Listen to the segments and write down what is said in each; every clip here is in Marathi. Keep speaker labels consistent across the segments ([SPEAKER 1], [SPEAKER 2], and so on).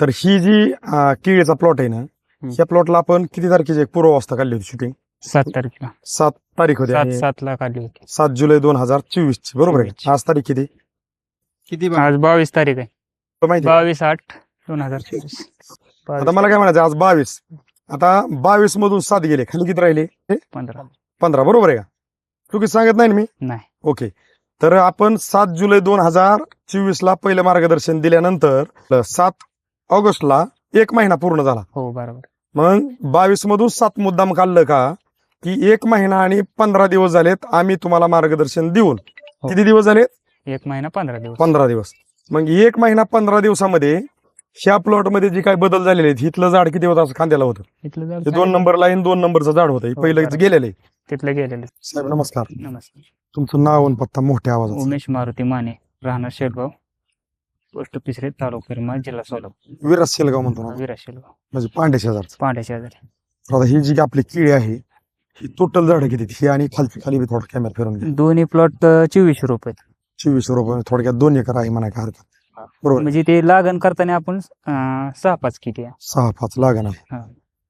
[SPEAKER 1] तर ही जी केळीचा प्लॉट आहे ना या प्लॉटला आपण किती तारखेची एक पूर्वावस्था काढली होती शूटिंग
[SPEAKER 2] सात तारखेला
[SPEAKER 1] सात तारीख होती
[SPEAKER 2] सात
[SPEAKER 1] आणि
[SPEAKER 2] सातला काढली होती.
[SPEAKER 1] सात जुलै दोन हजार चोवीस ची बरोबर आहे. आज तारीख किती?
[SPEAKER 3] किती बा-
[SPEAKER 2] आज बावीस तारीख आहे.
[SPEAKER 1] तुला माहिती आहे?
[SPEAKER 2] बावीस आठ दोन हजार चोवीस.
[SPEAKER 1] आता मला काय म्हणायचं आज बावीस. आता बावीस मधून सात गेले खाली किती राहिले? हे?
[SPEAKER 2] पंधरा.
[SPEAKER 1] पंधरा बरोबर आहे का? चुकी सांगत नाही ना मी?
[SPEAKER 2] नाही.
[SPEAKER 1] ओके. तर आपण सात जुलै दोन हजार चोवीस ला पहिलं मार्गदर्शन दिल्यानंतर सात ऑगस्टला एक महिना पूर्ण झाला.
[SPEAKER 2] हो बरोबर.
[SPEAKER 1] मग बावीस मधून सात मुद्दाम काढलं का? की एक महिना आणि पंधरा दिवस झालेत आम्ही तुम्हाला मार्गदर्शन देऊन.
[SPEAKER 2] हो.
[SPEAKER 1] किती दिवस झाले
[SPEAKER 2] एक महिना पंधरा दिवस.
[SPEAKER 1] पंधरा दिवस. मग एक महिना पंधरा दिवसामध्ये ह्या प्लॉटमध्ये जे काही बदल झालेले आहेत हिथलं झाड किती होतं असं खांद्याला होतं?
[SPEAKER 2] झाड
[SPEAKER 1] ते दोन नंबर लाईन दोन नंबरचं झाड होतं हे
[SPEAKER 2] हो,
[SPEAKER 1] पहिलं
[SPEAKER 2] बरोबर.
[SPEAKER 1] गेलेलं आहे.
[SPEAKER 2] तिथलं गेलेलं
[SPEAKER 1] साहेब नमस्कार.
[SPEAKER 2] नमस्कार.
[SPEAKER 1] तुमचं नाव आणि पत्ता मोठ्या आवाजात.
[SPEAKER 2] उमेश मारुती माने राहणार शेलगाव. पोस्ट पिसरे तालुका करमाळ जिल्हा सोलापूर.
[SPEAKER 1] विराज शेलगाव म्हणतो ना
[SPEAKER 2] विरा शेलगाव.
[SPEAKER 1] म्हणजे पांडे शेजारचं
[SPEAKER 2] पांड्या शेजारी.
[SPEAKER 1] तर आता ही जी आपली केळी आहे ही टोटल झाडं किती ही आणि खालची खाली बी थोडं कॅमेरा फिरून घ्या.
[SPEAKER 2] दोन्ही प्लॉट चोवीसशे रुपये
[SPEAKER 1] चोवीस रुपये थोडक्यात दोन एकर आहे म्हणा काय हरकत. बरोबर.
[SPEAKER 2] म्हणजे ते लागण करताना आपण अं, सहा पाच किती आहे.
[SPEAKER 1] सहा पाच लागण आहे.
[SPEAKER 2] हा.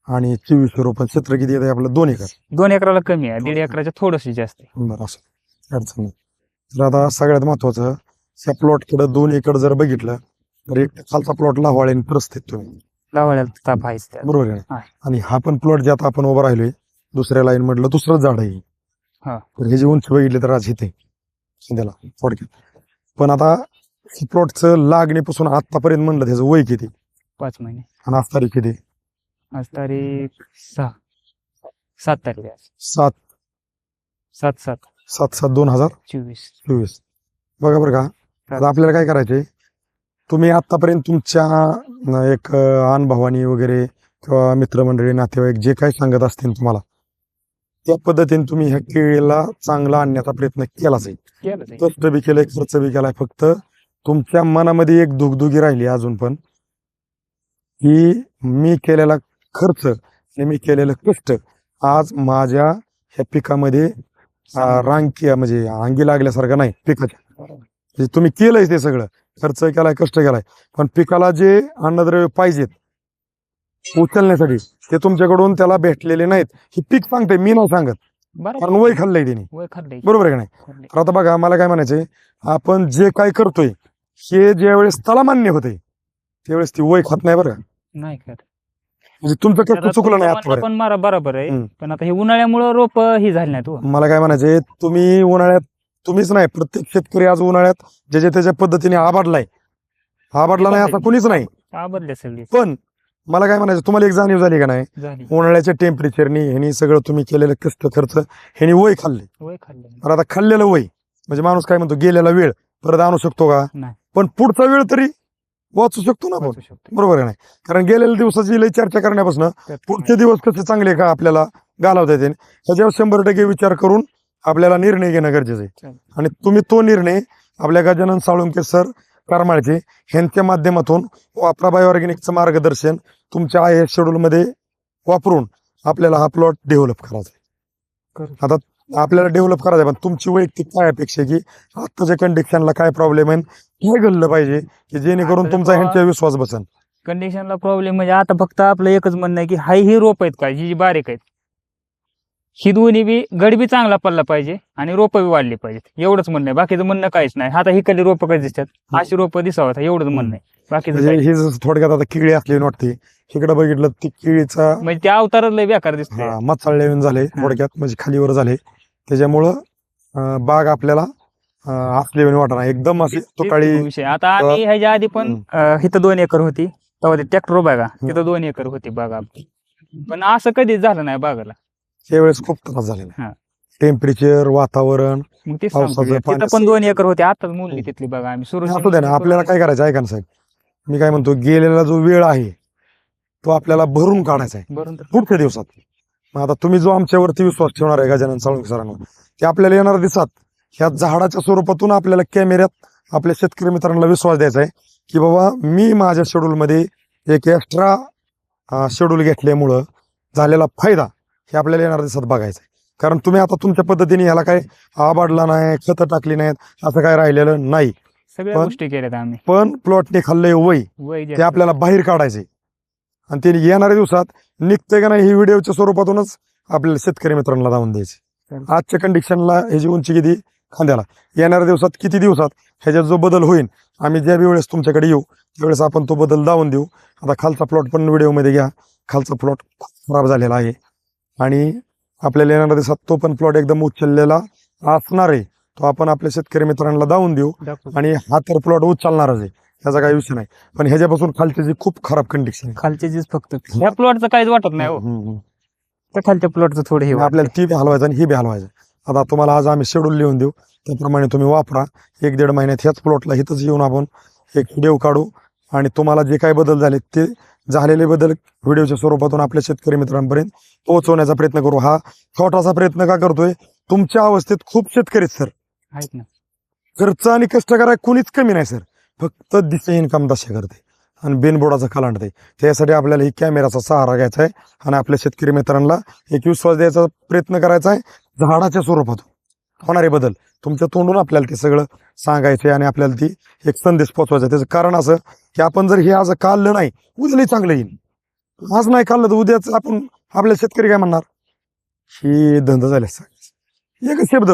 [SPEAKER 1] आणि चोवीसशे रुपये क्षेत्र किती येतं आपलं दोन एकर.
[SPEAKER 2] दोन एकराला कमी आहे. दीड एकराच्या थोडस जास्त आहे.
[SPEAKER 1] बरं असं. अडचण नाही. तर आता सगळ्यात महत्वाचं ह्या प्लॉटकडे दोन एकर जर बघितलं तर एक खालचा प्लॉट लावाळ्याने प्रस्थित तुम्ही.
[SPEAKER 2] लावायला ताप आहेच त्याला.
[SPEAKER 1] बरोबर आहे ना?
[SPEAKER 2] आहे.
[SPEAKER 1] आणि हा पण प्लॉट जे आता आपण उभा राहिलोय दुसऱ्या लाईन मधलं दुसरं झाड आहे.
[SPEAKER 2] हा.
[SPEAKER 1] तर हे जे उंची बघितले तर आज इथे सध्याला थोडक्यात. पण आता प्लॉटचं लागणीपासून आतापर्यंत म्हणलं त्याचं वय किती?
[SPEAKER 2] पाच महिने.
[SPEAKER 1] आणि आज तारीख किती?
[SPEAKER 2] आज तारीख सहा. सात तारीख आहे आज.
[SPEAKER 1] सात.
[SPEAKER 2] सात सात.
[SPEAKER 1] सात सात दोन हजार
[SPEAKER 2] चोवीस.
[SPEAKER 1] चोवीस. बघा बरं का आता आपल्याला काय करायचंय तुम्ही आतापर्यंत तुमच्या एक अनुभवानी वगैरे किंवा मित्रमंडळी नातेवाईक जे काही सांगत असतील तुम्हाला त्या पद्धतीने तुम्ही ह्या केळीला चांगला आणण्याचा प्रयत्न
[SPEAKER 2] केलं ते.
[SPEAKER 1] कष्ट बी केलंय खर्च बी केलाय फक्त तुमच्या मनामध्ये एक दुगदुगी राहिली अजून पण की मी केलेला खर्च आणि मी केलेलं कष्ट आज माझ्या ह्या पिकामध्ये रांकी म्हणजे अंगी लागल्यासारखं नाही पिकाच्या. म्हणजे तुम्ही केलंय ते सगळं. खर्च केलाय कष्ट केलाय. पण पिकाला जे अन्नद्रव्य पाहिजेत उचलण्यासाठी ते तुमच्याकडून त्याला भेटलेले नाहीत. हे पीक सांगते मी नाही सांगत. कारण वय खाल्लंय त्यांनी. बरोबर आहे का नाही. तर आता बघा मला काय म्हणायचंय आपण जे काय करतोय हे ज्या वेळेस त्याला मान्य होते त्यावेळेस ती वय खात नाही बरं का?
[SPEAKER 2] नाही खात.
[SPEAKER 1] म्हणजे तुमचं कष्ट चुकलं नाही
[SPEAKER 2] पण बरोबर आहे. पण आता हे उन्हाळ्यामुळे रोप ही झाली नाही तू
[SPEAKER 1] मला काय म्हणायचंय तुम्ही उन्हाळ्यात तुम्हीच नाही प्रत्येक शेतकरी आज उन्हाळ्यात ज्याच्या त्याच्या पद्धतीने आबाडलाय आबाडला नाही असं कुणीच नाही.
[SPEAKER 2] सगळी.
[SPEAKER 1] पण मला काय म्हणायचं तुम्हाला एक जाणीव झाली का नाही?
[SPEAKER 2] झाली
[SPEAKER 1] उन्हाळ्याच्या टेम्परेचरनी ह्यानी सगळं तुम्ही केलेलं कष्ट खर्च ह्यानी वय खाल्ले.
[SPEAKER 2] वय खाल्लं.
[SPEAKER 1] तर आता खाल्लेलं वय म्हणजे माणूस काय म्हणतो गेलेला वेळ परत आणू शकतो का?
[SPEAKER 2] नाही.
[SPEAKER 1] पण पुढचा वेळ तरी वाचू शकतो ना आपण.
[SPEAKER 2] वाचू शकतो.
[SPEAKER 1] बरोबर आहे नाही कारण गेलेल्या दिवसाची लय चर्चा करण्यापासून
[SPEAKER 2] त्यात
[SPEAKER 1] पुढचे दिवस कसे चांगले का आपल्याला घालवता येतील? ह्याच्यावर शंभर टक्के विचार करून आपल्याला निर्णय घेणं गरजेचं आहे. आणि तुम्ही तो निर्णय आपल्या गजानन साळुंके सर करमाळचे ह्यांच्या माध्यमातून वापराबाई ऑर्गॅनिकचं मार्गदर्शन तुमच्या आय एस शेड्यूलमध्ये वापरून आपल्याला हा प्लॉट डेव्हलप करायचा आहे. आता आपल्याला डेव्हलप करायचं आहे पण तुमची वैयक्तिक काय अपेक्षा की आत्ताच्या कंडिशनला काय प्रॉब्लेम आहे काय घडलं पाहिजे की जेणेकरून तुमचा
[SPEAKER 2] जेव्हा-
[SPEAKER 1] ह्यांच्या विश्वास बसन
[SPEAKER 2] कंडिशनला प्रॉब्लेम म्हणजे आता फक्त आपलं एकच म्हणणं आहे की हाय ही रोप आहेत का? जी जी बारीक आहेत. ही दोन्ही बी गड बी चांगला पडला पाहिजे आणि रोपं बी वाढली पाहिजेत. एवढंच म्हणणं आहे. बाकीचं म्हणणं काहीच नाही. आता ही कधी रोपं कधी दिसतात? अशी रोपं दिसावं एवढंच म्हणणं आहे. बाकीचं
[SPEAKER 1] म्हणजे
[SPEAKER 2] काही-
[SPEAKER 1] हे जसं थोडक्यात आता किळी असली वाटते. इकडे बघितलं ती किळीचा
[SPEAKER 2] म्हणजे त्या अवतारात लय बेकार दिसतंय
[SPEAKER 1] हा, मचाळले येऊन झाले थोडक्यात म्हणजे खालीवर झाले. त्याच्यामुळं अं, बाग आपल्याला असले वाटणार एकदम अशी तुकाळी
[SPEAKER 2] विषय. आता आम्ही ह्याच्या आधी पण अं, इथं दोन एकर होती. तेव्हा ते ट्रॅक्टर बघा. तिथं दोन एकर होती बागा आपली पण असं कधीच झालं नाही बागाला.
[SPEAKER 1] त्यावेळेस खूप त्रास झालेला
[SPEAKER 2] हा.
[SPEAKER 1] टेम्परेचर वातावरण
[SPEAKER 2] मग तेच
[SPEAKER 1] पावसाचं
[SPEAKER 2] सांगतो की तिथं
[SPEAKER 1] पाणी-
[SPEAKER 2] पण दोन एकर होते आताच मोडली तिथली बागा आम्ही. सुरू
[SPEAKER 1] असू द्या ना आपल्याला काय करायचं ऐका ना साहेब. मी काय म्हणतो गेलेला जो वेळ आहे तो आपल्याला भरून काढायचा आहे.
[SPEAKER 2] बरोबर
[SPEAKER 1] पुढच्या दिवसात. मग आता तुम्ही जो आमच्यावरती विश्वास ठेवणार आहे गजानन साळुंके सरांवर ते आपल्याला येणाऱ्या दिवसात ह्या झाडाच्या स्वरूपातून आपल्याला कॅमेऱ्यात आपल्या शेतकरी मित्रांना विश्वास द्यायचा आहे की बाबा मी माझ्या शेड्यूलमध्ये एक एक्स्ट्रा शेड्यूल घेतल्यामुळं झालेला फायदा हे आपल्याला येणाऱ्या दिवसात बघायचा. आहे कारण तुम्ही आता तुमच्या पद्धतीने ह्याला काय आबाडला नाही खतं टाकली नाहीत असं काय राहिलेलं नाही.
[SPEAKER 2] सगळ्या
[SPEAKER 1] पण-
[SPEAKER 2] गोष्टी केल्यात आम्ही.
[SPEAKER 1] पण प्लॉटने खाल्लंय वय.
[SPEAKER 2] वय
[SPEAKER 1] ते आपल्याला बाहेर काढायचे आणि ते येणाऱ्या दिवसात निघते का नाही ही व्हिडिओच्या स्वरूपातूनच आपल्याला शेतकरी मित्रांना लावून द्यायचे. आजच्या कंडिशनला ह्याची उंची किती? खांद्याला. येणाऱ्या दिवसात किती दिवसात ह्याच्यात जो बदल होईल आम्ही ज्या बी वेळेस तुमच्याकडे येऊ त्यावेळेस आपण तो बदल दावून देऊ आता खालचा प्लॉट पण व्हिडिओमध्ये घ्या. खालचा प्लॉट खराब झालेला आहे. आणि आपल्याला येणाऱ्या दिवसात तो पण प्लॉट एकदम उचललेला असणार आहे. तो आपण आपल्या शेतकरी मित्रांना दावून देऊ. आणि हा तर प्लॉट उचलणारच आहे. त्याचा काही विषय नाही. पण ह्याच्यापासून खालची जी खूप खराब कंडिशन
[SPEAKER 2] खालचे जीच फक्त ह्या प्लॉटचं काहीच वाटत नाही हो. त्या खालच्या प्लॉटचं थोडं हे.
[SPEAKER 1] आपल्याला ती बी हलवायचं आणि ही बी हलवायचं. आता तुम्हाला आज आम्ही शेड्यूल लिहून देऊ. त्याप्रमाणे तुम्ही वापरा. एक दीड महिन्यात ह्याच प्लॉटला इथंच येऊन आपण एक व्हिडिओ काढू. आणि तुम्हाला जे काही बदल झाले ते झालेले बदल व्हिडिओच्या स्वरूपातून आपल्या शेतकरी मित्रांपर्यंत पोहोचवण्याचा प्रयत्न करू. हा छोटासा प्रयत्न का करतोय? तुमच्या अवस्थेत खूप शेतकरी सर.
[SPEAKER 2] आहेत ना.
[SPEAKER 1] खर्च आणि कष्ट करायला कोणीच कमी नाही सर. फक्त दिसे इन्कम दशा करते आणि बिनबोडाचं कलांडते त्यासाठी आपल्याला ही कॅमेराचा सहारा घ्यायचा आहे आणि आपल्या शेतकरी मित्रांना एक विश्वास द्यायचा प्रयत्न करायचा आहे झाडाच्या स्वरूपातून. होणारे बदल. तुमच्या तोंडून आपल्याला ते सगळं सांगायचं आणि आपल्याला ती एक संदेश पोचवायचा त्याचं कारण असं की आपण जर हे आज काढलं नाही उद्याही चांगलं येईल. आज नाही काढलं तर उद्याच आपण आपल्या शेतकरी काय म्हणणार? ही धंदा झाले एक शब्द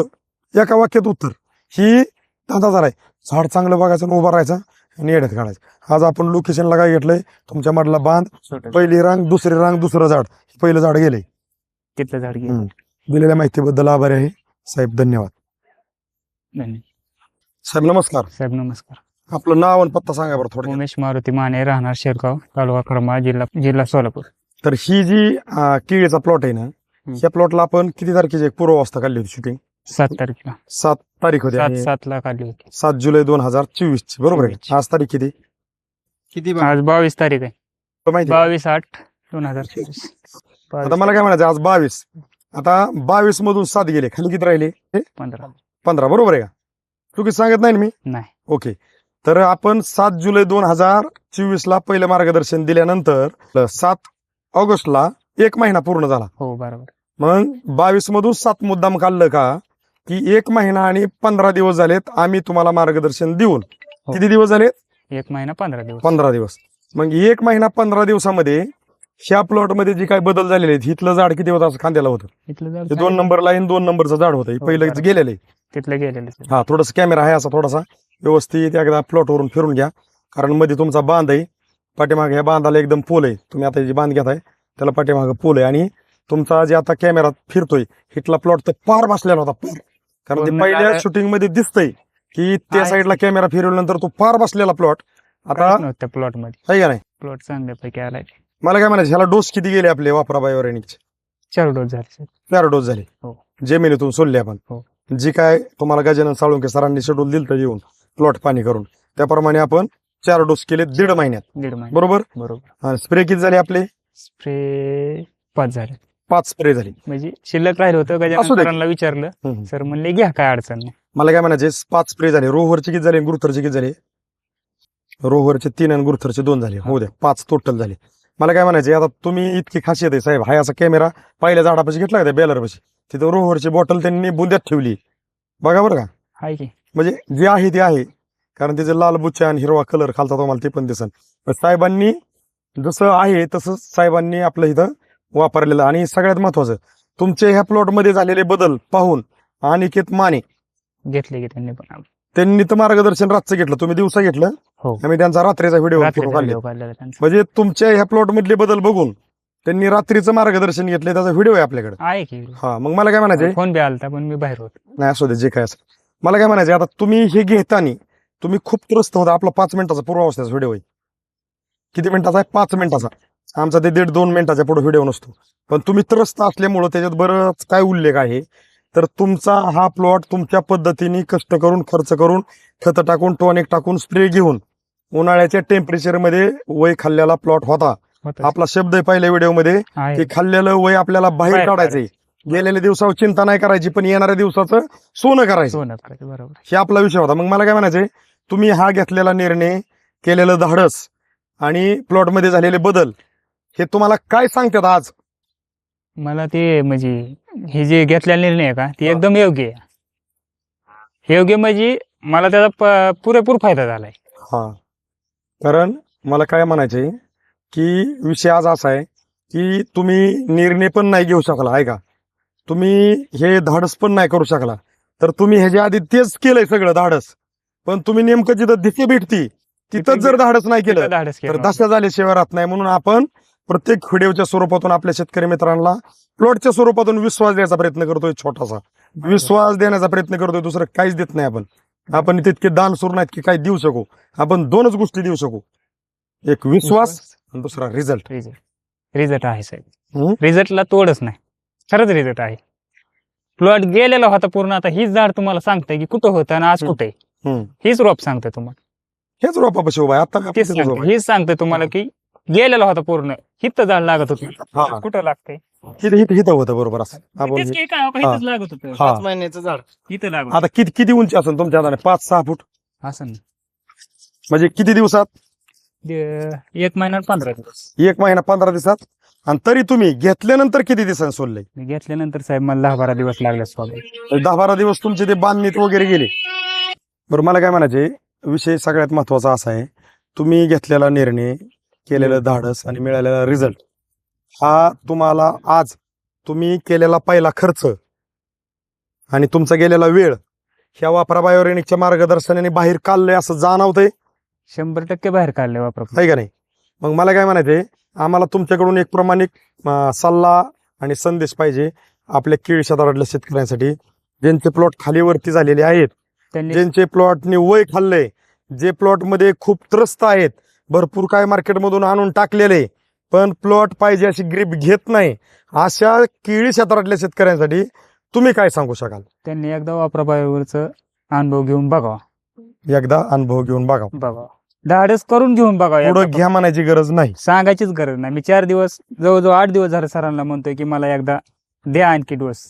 [SPEAKER 1] एका वाक्यात उत्तर. ही धंदा झालाय. झाड चांगलं बघायचं आणि उभं राहायचं आणि येड्यात काढायचं. आज आपण लोकेशनला काय घेतलंय? तुमच्या मधला बांध पहिली रांग दुसरी रांग दुसरं झाड. पहिलं झाड गेले
[SPEAKER 2] तिथलं झाड
[SPEAKER 1] हम्म. दिलेल्या माहितीबद्दल आभारी आहे. साहेब धन्यवाद.
[SPEAKER 2] धन्यवाद.
[SPEAKER 1] साहेब नमस्कार.
[SPEAKER 2] साहेब नमस्कार.
[SPEAKER 1] आपलं नाव आणि पत्ता सांगा बरं थोडं
[SPEAKER 2] उमेश मारुती माने राहणार शेरगाव तालुका करमाळ जिल्हा जिल्हा सोलापूर.
[SPEAKER 1] तर ही जी अं, केळीचा प्लॉट आहे ना ह्या प्लॉटला आपण किती तारखेची एक पूर्वावस्था काढली होती शूटिंग
[SPEAKER 2] सात तारखेला.
[SPEAKER 1] सात तारीख होती
[SPEAKER 2] सात
[SPEAKER 1] आणि
[SPEAKER 2] सात ला काढली होती.
[SPEAKER 1] सात जुलै दोन हजार चोवीस ची बरोबर आहे. आज तारीख किती?
[SPEAKER 3] किती
[SPEAKER 2] आज बावीस तारीख आहे.
[SPEAKER 1] माहिती आहे?
[SPEAKER 2] बावीस आठ दोन हजार चोवीस.
[SPEAKER 1] आता मला काय म्हणायचं आज बावीस. आता बावीस मधून सात गेले. खाली किती राहिले?
[SPEAKER 2] पंधरा.
[SPEAKER 1] पंधरा. बरोबर आहे का? चुकीच सांगत नाही ना मी?
[SPEAKER 2] नाही.
[SPEAKER 1] ओके. तर आपण सात जुलै दोन हजार चोवीस ला पहिलं मार्गदर्शन दिल्यानंतर सात ऑगस्टला एक महिना पूर्ण झाला.
[SPEAKER 2] हो बरोबर.
[SPEAKER 1] मग बावीस मधून सात मुद्दाम काढलं का? की एक महिना आणि पंधरा दिवस झालेत आम्ही तुम्हाला मार्गदर्शन देऊन.
[SPEAKER 2] हो.
[SPEAKER 1] किती दिवस झालेत?
[SPEAKER 2] एक महिना पंधरा दिवस.
[SPEAKER 1] पंधरा दिवस. मग एक महिना पंधरा दिवसामध्ये ह्या प्लॉटमध्ये जे काही बदल झालेले आहेत हिथलं झाड किती होतं असं खांद्याला होतं?
[SPEAKER 2] इथलं झाड
[SPEAKER 1] ते दोन नंबर लाईन दोन नंबरचं झाड होतं. हे
[SPEAKER 2] हो,
[SPEAKER 1] पहिलं. गेलेलं आहे.
[SPEAKER 2] तिथलं गेलेलं.
[SPEAKER 1] हा थोडस कॅमेरा आहे असा थोडासा. व्यवस्थित एकदा प्लॉटवरून फिरून घ्या. कारण मध्ये तुमचा बांध आहे. पाठीमागे ह्या बांधाला एकदम पोल आहे. तुम्ही आता जे बांध घेताय त्याला पाठीमागे पोल आहे. आणि तुमचा जे आता कॅमेरा फिरतोय हिटला प्लॉट तर पार बसलेला होता पार. कारण ते पहिल्या. शूटिंगमध्ये दिसतंय की त्या. साईडला कॅमेरा फिरवल्यानंतर तो पार बसलेला प्लॉट आता
[SPEAKER 2] त्या प्लॉटमध्ये.
[SPEAKER 1] आहे का नाही?
[SPEAKER 2] प्लॉट चांगल्यापैकी आलाय.
[SPEAKER 1] मला काय म्हणायचं ह्याला डोस किती गेले आपले वापरा बायोरेनिकचे
[SPEAKER 2] चार डोस झाले.
[SPEAKER 1] चार डोस झाले.
[SPEAKER 2] हो.
[SPEAKER 1] जमिनीतून सोडले आपण.
[SPEAKER 2] हो.
[SPEAKER 1] जी काय तुम्हाला गजानन साळुंके सरांनी शेड्यूल दिलं येऊन प्लॉट पाणी करून त्याप्रमाणे आपण चार डोस केले दीड महिन्यात.
[SPEAKER 2] दीड महिना
[SPEAKER 1] बरोबर?
[SPEAKER 2] बरोबर.
[SPEAKER 1] स्प्रे किती झाले आपले?
[SPEAKER 2] स्प्रे पाच झाले.
[SPEAKER 1] पाच स्प्रे झाले.
[SPEAKER 2] म्हणजे शिल्लक राहिलं होतं
[SPEAKER 1] असू
[SPEAKER 2] गजानन
[SPEAKER 1] दे.
[SPEAKER 2] सरांना विचारलं.
[SPEAKER 1] हम्म.
[SPEAKER 2] सर म्हणले घ्या काय अडचण नाही.
[SPEAKER 1] मला काय म्हणायचे पाच स्प्रे झाले. रोहरचे किती झाले गुरुथरचे किती झाले? रोहरचे तीन आणि गुरुथरचे दोन झाले. हो. द्या पाच टोटल झाले. मला काय म्हणायचे आता तुम्ही इतकी खासियत आहे साहेब. हाय असा कॅमेरा पहिल्या झाडापाशी घेतला का त्या बॅलरपाशी? तिथं रोहरची बॉटल त्यांनी बुंद्यात ठेवली. बघा बरं का.
[SPEAKER 2] आहे की.
[SPEAKER 1] म्हणजे जे आहे ते आहे. कारण त्याचे लाल बुच्चे आणि हिरवा कलर खालचा तुम्हाला ते पण दिसन. पण साहेबांनी जसं आहे तसं साहेबांनी आपलं इथं वापरलेलं. आणि सगळ्यात महत्वाचं तुमच्या ह्या प्लॉटमध्ये झालेले बदल पाहून अनिकेत माने
[SPEAKER 2] घेतले की त्यांनी पण.
[SPEAKER 1] त्यांनी तर मार्गदर्शन रातचं घेतलं. तुम्ही दिवसा घेतलं.
[SPEAKER 2] हो.
[SPEAKER 1] आम्ही त्यांचा रात्रीचा व्हिडिओ
[SPEAKER 2] रात्रीचा
[SPEAKER 1] काढले
[SPEAKER 2] व्हिडिओ काढलेला त्यांचा.
[SPEAKER 1] म्हणजे तुमच्या ह्या प्लॉट मधले बदल बघून त्यांनी रात्रीचं मार्गदर्शन घेतलं त्याचा व्हिडिओ आहे आपल्याकडे.
[SPEAKER 2] आहे की
[SPEAKER 1] हा मग मला काय म्हणायचे
[SPEAKER 2] फोन बी आलता पण मी बाहेर होतो.
[SPEAKER 1] नाही असू दे जे काय असेल मला काय म्हणायचं आता तुम्ही हे घेताना तुम्ही खूप त्रस्त होता आपला पाच मिनिटाचा पूर्वावस्थेचा व्हिडिओ आहे. किती मिनिटाचा आहे? पाच मिनिटाचा. आमचा ते दीड दोन मिनिटाच्या पुढे व्हिडिओ नसतो. पण तुम्ही त्रस्त असल्यामुळं त्याच्यात बरंच काय उल्लेख आहे. तर तुमचा हा प्लॉट तुमच्या पद्धतीने कष्ट करून खर्च करून खत टाकून टॉनिक टाकून स्प्रे घेऊन उन्हाळ्याच्या टेम्परेचरमध्ये वय खाल्लेला प्लॉट होता. आपला शब्द आहे पहिल्या व्हिडिओमध्ये की खाल्लेलं वय आपल्याला बाहेर काढायचंय. गेलेल्या दिवसावर चिंता नाही करायची पण येणाऱ्या दिवसाचं सोनं करायचं.
[SPEAKER 2] बरोबर.
[SPEAKER 1] हे आपला विषय होता. मग मला काय म्हणायचंय तुम्ही हा घेतलेला निर्णय केलेलं धाडस आणि प्लॉटमध्ये झालेले बदल हे तुम्हाला काय सांगतात आज?
[SPEAKER 2] मला ते म्हणजे हे जे घेतलेला निर्णय आहे का ते. एकदम योग्य आहे. योग्य म्हणजे मला त्याचा पुरेपूर फायदा झालाय.
[SPEAKER 1] कारण मला काय म्हणायचंय की विषय आज असा आहे की तुम्ही निर्णय पण नाही घेऊ शकला आहे का तुम्ही हे धाडस पण नाही करू शकला. तर तुम्ही ह्याच्या आधी तेच केलंय सगळं धाडस. पण तुम्ही नेमकं जिथं दिसे भेटती तिथंच जर धाडस नाही केलं
[SPEAKER 2] धाडस
[SPEAKER 1] तर दशा झाल्याशिवाय राहत नाही. म्हणून आपण प्रत्येक व्हिडिओच्या स्वरूपातून आपल्या शेतकरी मित्रांना प्लॉटच्या स्वरूपातून विश्वास द्यायचा प्रयत्न करतोय छोटासा. विश्वास देण्याचा प्रयत्न करतोय दुसरं काहीच देत नाही आपण. आपण तितके दान सुरू नाहीत की काही देऊ शकू. आपण दोनच गोष्टी देऊ शकू. एक विश्वास आणि दुसरा रिझल्ट
[SPEAKER 2] रिझल्ट रिझल्ट आहे साहेब. रिझल्टला तोडच नाही. खरंच रिझल्ट आहे. प्लॉट गेलेला होता पूर्ण. आता हीच झाड तुम्हाला सांगते की कुठं होतं आणि आज. कुठे? आहे. हीच रोप सांगते तुम्हाला.
[SPEAKER 1] हेच रोपापाशी उभा आहे आता
[SPEAKER 2] हीच सांगते तुम्हाला की गेलेला होता पूर्ण. हित झाड लागत होतं. कुठं लागते
[SPEAKER 1] हिथं हिथं हिथं होतं बरोबर असं. आपण
[SPEAKER 2] तेच की काय,
[SPEAKER 1] हा.
[SPEAKER 2] हिथंच लागत होतं.
[SPEAKER 1] हा.
[SPEAKER 3] पाच महिन्याचं झाड.
[SPEAKER 2] इथं लागत
[SPEAKER 1] आता किती किती उंची असेल तुमच्या हाताने? पाच सहा फूट.
[SPEAKER 2] असं
[SPEAKER 1] म्हणजे किती दिवसात?
[SPEAKER 2] एक महिना आणि पंधरा दिवस.
[SPEAKER 1] एक महिना पंधरा दिवसात? आणि तरी तुम्ही घेतल्यानंतर किती दिवसांनी सोडले?
[SPEAKER 2] मी घेतल्यानंतर साहेब मला दहा बारा दिवस लागले स्वागत
[SPEAKER 1] दहा बारा दिवस तुमचे ते बांधणीत वगैरे गेले. बरं मला काय म्हणायचे विषय सगळ्यात महत्त्वाचा असा आहे. तुम्ही घेतलेला निर्णय केलेलं धाडस आणि मिळालेला रिझल्ट हा तुम्हाला आज तुम्ही केलेला पहिला खर्च आणि तुमचा गेलेला वेळ ह्या वापरा बायोरेनिकच्या मार्गदर्शनाने बाहेर काढलंय असं जाणवतंय.
[SPEAKER 2] शंभर टक्के बाहेर काढले वापर
[SPEAKER 1] आहे का नाही? मग मला काय म्हणायचंय आम्हाला तुमच्याकडून एक प्रामाणिक अं, सल्ला आणि संदेश पाहिजे आपल्या केळी क्षेत्रातल्या शेतकऱ्यांसाठी ज्यांचे प्लॉट खालीवरती झालेले आहेत
[SPEAKER 2] त्यांनी
[SPEAKER 1] ज्यांचे प्लॉटने वय खाल्लंय जे प्लॉटमध्ये खूप त्रस्त आहेत भरपूर काय मार्केटमधून आणून टाकलेले पण प्लॉट पाहिजे अशी ग्रीप घेत नाही. अशा केळी क्षेत्रातल्या शेतकऱ्यांसाठी तुम्ही काय सांगू शकाल?
[SPEAKER 2] त्यांनी एकदा वापरा बायोवरचं अनुभव घेऊन बघावा.
[SPEAKER 1] एकदा अनुभव घेऊन बघा
[SPEAKER 2] बघा धाडस करून घेऊन बघा
[SPEAKER 1] पुढं
[SPEAKER 2] एकदा.
[SPEAKER 1] घ्या म्हणायची गरज नाही.
[SPEAKER 2] सांगायचीच गरज नाही. मी चार दिवस जवळजवळ आठ दिवस झाले सरांना म्हणतोय की मला एकदा द्या आणखी डोस.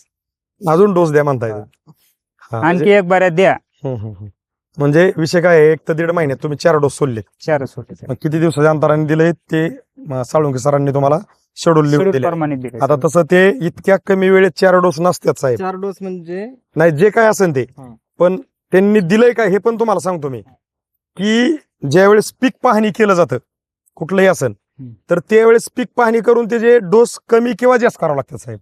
[SPEAKER 1] अजून डोस द्या म्हणता येईल म्हणजे-
[SPEAKER 2] आणखी एक बाऱ्या द्या.
[SPEAKER 1] हम्म, हम्म, हम्म. म्हणजे विषय काय आहे एक तर दीड महिन्यात तुम्ही चार डोस सोडले.
[SPEAKER 2] होते
[SPEAKER 1] मग किती दिवसाच्या अंतराने दिले ते म, साळुंके सरांनी तुम्हाला शेड्यूल लिहून
[SPEAKER 2] शेड्यूल
[SPEAKER 1] दिले.
[SPEAKER 2] प्रमाणे दिले.
[SPEAKER 1] आता तसं ते इतक्या कमी वेळेत चार डोस नसतात साहेब.
[SPEAKER 3] चार डोस म्हणजे?
[SPEAKER 1] नाही जे काय असेल ते.
[SPEAKER 3] हा.
[SPEAKER 1] पण त्यांनी दिलंय काय हे पण तुम्हाला सांगतो मी. की ज्यावेळेस पीक पाहणी केलं जातं कुठलंही असेल
[SPEAKER 2] हम्म.
[SPEAKER 1] तर त्यावेळेस पीक पाहणी करून त्याचे डोस कमी किंवा जास्त करावं लागतात साहेब.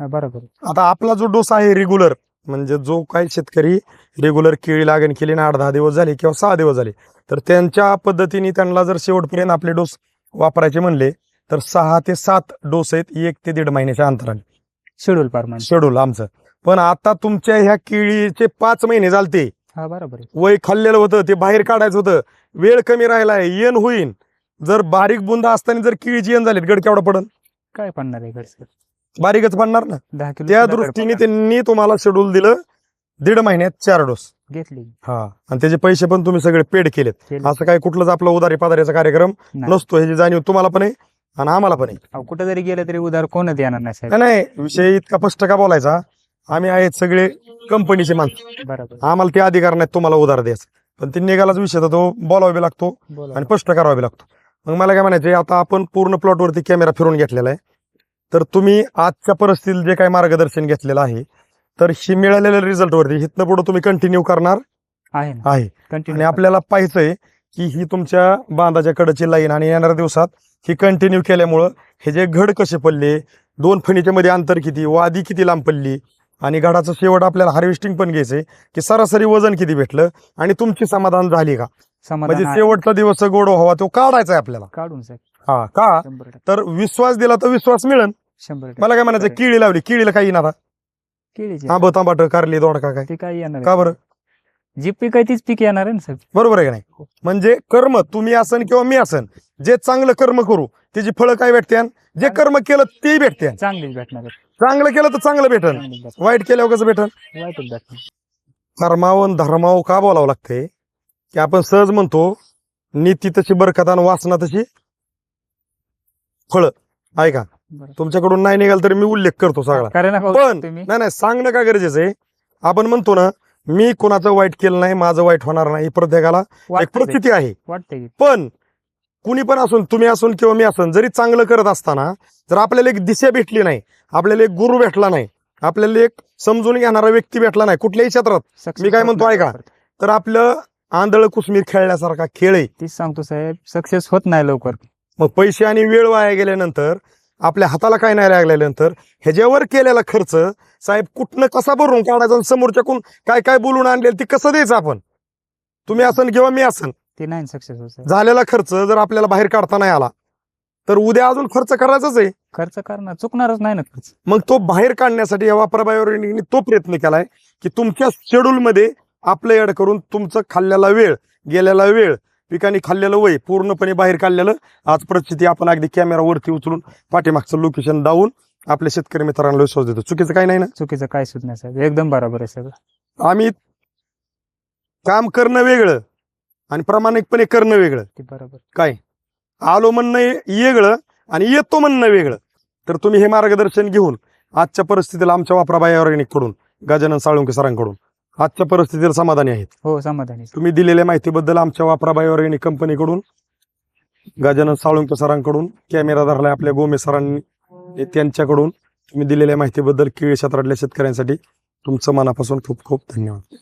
[SPEAKER 2] हा, बरोबर.
[SPEAKER 1] आता आपला जो डोस आहे रेग्युलर म्हणजे जो काही शेतकरी रेग्युलर केळी लागण केली ना आठ दहा दिवस झाले किंवा सहा दिवस झाले तर त्यांच्या पद्धतीने त्यांना जर शेवटपर्यंत आपले डोस वापरायचे म्हणले तर सहा ते सात डोस आहेत एक ते दीड महिन्याच्या अंतराने.
[SPEAKER 2] शेड्यूल प्रमाणे.
[SPEAKER 1] शेड्यूल आमचं. पण आता तुमच्या ह्या केळीचे पाच महिने झालते.
[SPEAKER 2] हा बरोबर आहे.
[SPEAKER 1] वय खाल्लेलं होतं ते बाहेर काढायचं होतं. वेळ कमी राहिलाय येण होईन. जर बारीक बुंदा असताना जर केळीची येण झाली गड केवढा पडन.
[SPEAKER 2] काय पडणार आहे
[SPEAKER 1] बारीकच पडणार ना?
[SPEAKER 2] दहा किलो
[SPEAKER 1] त्या दृष्टीने त्यांनी तुम्हाला शेड्यूल दिलं दीड महिन्यात चार डोस.
[SPEAKER 2] घेतली.
[SPEAKER 1] हा. आणि त्याचे पैसे पण तुम्ही सगळे पेड केलेत.
[SPEAKER 2] केली.
[SPEAKER 1] असं काय कुठलंच आपला उदारी पादारीचा कार्यक्रम
[SPEAKER 2] नाही.
[SPEAKER 1] नसतो ह्याची जाणीव तुम्हाला पण आहे आणि आम्हाला पण आहे.
[SPEAKER 2] अहो, कुठं जरी गेलं तरी उधार कोणच येणार नाही साहेब.
[SPEAKER 1] नाही विषय इतका स्पष्ट का बोलायचा? आम्ही आहेत सगळे कंपनीचे माणसं.
[SPEAKER 2] बरोबर.
[SPEAKER 1] आम्हाला ते अधिकार नाहीत तुम्हाला उधार द्यायचं. पण ते निघालाच विषय तर तो बोलावा लागतो
[SPEAKER 2] बोला.
[SPEAKER 1] आणि स्पष्ट करावा बी लागतो. मग मला काय म्हणायचं आता आपण पूर्ण प्लॉटवरती कॅमेरा फिरवून घेतलेला आहे. तर तुम्ही आजच्या परिस्थितीत जे काही मार्गदर्शन घेतलेलं आहे तर ही मिळालेल्या रिझल्टवरती इथनं पुढे तुम्ही कंटिन्यू करणार
[SPEAKER 2] आहे ना.
[SPEAKER 1] आहे. आणि
[SPEAKER 2] कंटिन्यू
[SPEAKER 1] आपल्याला पाहायचंय की ही तुमच्या बांधाच्या कडची लाईन आणि येणाऱ्या दिवसात ही कंटिन्यू केल्यामुळं हे जे घड कसे पडले दोन फणीच्या मध्ये अंतर किती वादी किती लांब पडली आणि घडाचं शेवट आपल्याला हार्वेस्टिंग पण घ्यायचंय की सरासरी वजन किती भेटलं आणि तुमची समाधान झाली का?
[SPEAKER 2] समाधान
[SPEAKER 1] म्हणजे
[SPEAKER 2] आहे.
[SPEAKER 1] शेवटचा दिवस गोड व्हावा तो काढायचा आहे आपल्याला.
[SPEAKER 2] काढून साहेब
[SPEAKER 1] हा का?
[SPEAKER 2] शंभर टक्के.
[SPEAKER 1] तर विश्वास दिला तर विश्वास मिळेल.
[SPEAKER 2] शंभर टक्के.
[SPEAKER 1] मला काय म्हणायचं. किळी लावली किळीला काही येणार
[SPEAKER 2] केळीची.
[SPEAKER 1] आंब तांबाट कारली दोडका काय?
[SPEAKER 2] ते काय येणार
[SPEAKER 1] का
[SPEAKER 2] आहे?
[SPEAKER 1] बरं?
[SPEAKER 2] जी पीक आहे तीच पीक येणार आहे ना साहेब?
[SPEAKER 1] बरोबर आहे का नाही? म्हणजे कर्म तुम्ही असन किंवा मी असन जे चांगलं कर्म करू त्याची फळं काय भेटते जे कर्म केलं ते भेटते
[SPEAKER 2] चांगलीच भेटणार आहे.
[SPEAKER 1] चांगलं केलं तर चांगलं भेटन.
[SPEAKER 2] चांगलीच भेटणार.
[SPEAKER 1] वाईट केल्यावर कसं भेटन?
[SPEAKER 2] वाईटच भेटणार.
[SPEAKER 1] कर्मावन धर्माव का बोलावं लागतंय? की आपण सहज म्हणतो नीती तशी बरकत आणि वासना तशी फळ. ऐका
[SPEAKER 2] बरं.
[SPEAKER 1] तुमच्याकडून नाही निघाल तरी मी उल्लेख करतो सगळा.
[SPEAKER 2] नका
[SPEAKER 1] पण
[SPEAKER 2] तुम्ही.
[SPEAKER 1] नाही नाही सांगणं का गरजेचं आहे? आपण म्हणतो ना मी कोणाचं वाईट केलं नाही माझं वाईट होणार नाही ही प्रत्येकाला एक प्रचिती आहे. पण कुणी पण असून तुम्ही असून किंवा मी असून जरी चांगलं करत असताना जर आपल्याला एक दिशा भेटली नाही आपल्याला एक गुरु भेटला नाही आपल्याला एक समजून घेणारा व्यक्ती भेटला नाही कुठल्याही क्षेत्रात मी काय म्हणतो ऐका. तर आपलं आंधळ कुसमीर खेळण्यासारखा खेळ आहे.
[SPEAKER 2] तीच सांगतो साहेब सक्सेस होत नाही लवकर.
[SPEAKER 1] मग पैसे आणि वेळ वाया गेल्यानंतर आपल्या हाताला काय नाही लागल्यानंतर ह्याच्यावर केलेला खर्च साहेब कुठनं कसा भरून काढायचा आणि समोरच्याकडून काय काय बोलून आणलेलं ती कसं द्यायचं आपण? तुम्ही असन किंवा मी असन.
[SPEAKER 2] ते नाही सक्सेस होत.
[SPEAKER 1] झालेला खर्च जर आपल्याला बाहेर काढता नाही आला तर उद्या अजून खर्च करायचाच आहे.
[SPEAKER 2] खर्च करणार चुकणारच नाही ना खर्च.
[SPEAKER 1] मग तो बाहेर काढण्यासाठी या वापराबाईवर तो प्रयत्न केलाय की तुमच्या शेड्यूलमध्ये आपलं ऍड करून तुमचं खाल्लेला वेळ गेलेला वेळ पिकांनी खाल्लेलं वय पूर्णपणे बाहेर काढलेलं आज परिस्थिती आपण अगदी कॅमेरावरती उचलून पाठीमागचं लोकेशन दावून आपल्या शेतकरी मित्रांना विश्वास देतो. चुकीचं काही नाही ना?
[SPEAKER 2] चुकीचं काय सुद्धा नाही साहेब. एकदम बरोबर आहे सगळं.
[SPEAKER 1] आम्ही काम करणं वेगळं आणि प्रामाणिकपणे करणं वेगळं.
[SPEAKER 2] ते बरोबर.
[SPEAKER 1] काय? आलो म्हणणं हे- वेगळं आणि येतो म्हणणं वेगळं. तर तुम्ही हे मार्गदर्शन घेऊन आजच्या परिस्थितीला आमच्या वापराबाई ऑर्गॅनिककडून गजानन साळुंके सरांकडून आजच्या परिस्थितीला समाधानी आहेत.
[SPEAKER 2] हो समाधानी
[SPEAKER 1] तुम्ही दिलेल्या माहितीबद्दल आमच्या वापराबाई ऑर्गॅनिक कंपनीकडून गजानन साळुंके सरांकडून कॅमेरा धरलाय आपल्या गोमे सरांनी त्यांच्याकडून तुम्ही दिलेल्या माहितीबद्दल केळी क्षेत्रातल्या शेतकऱ्यांसाठी तुमचं मनापासून खूप खूप धन्यवाद.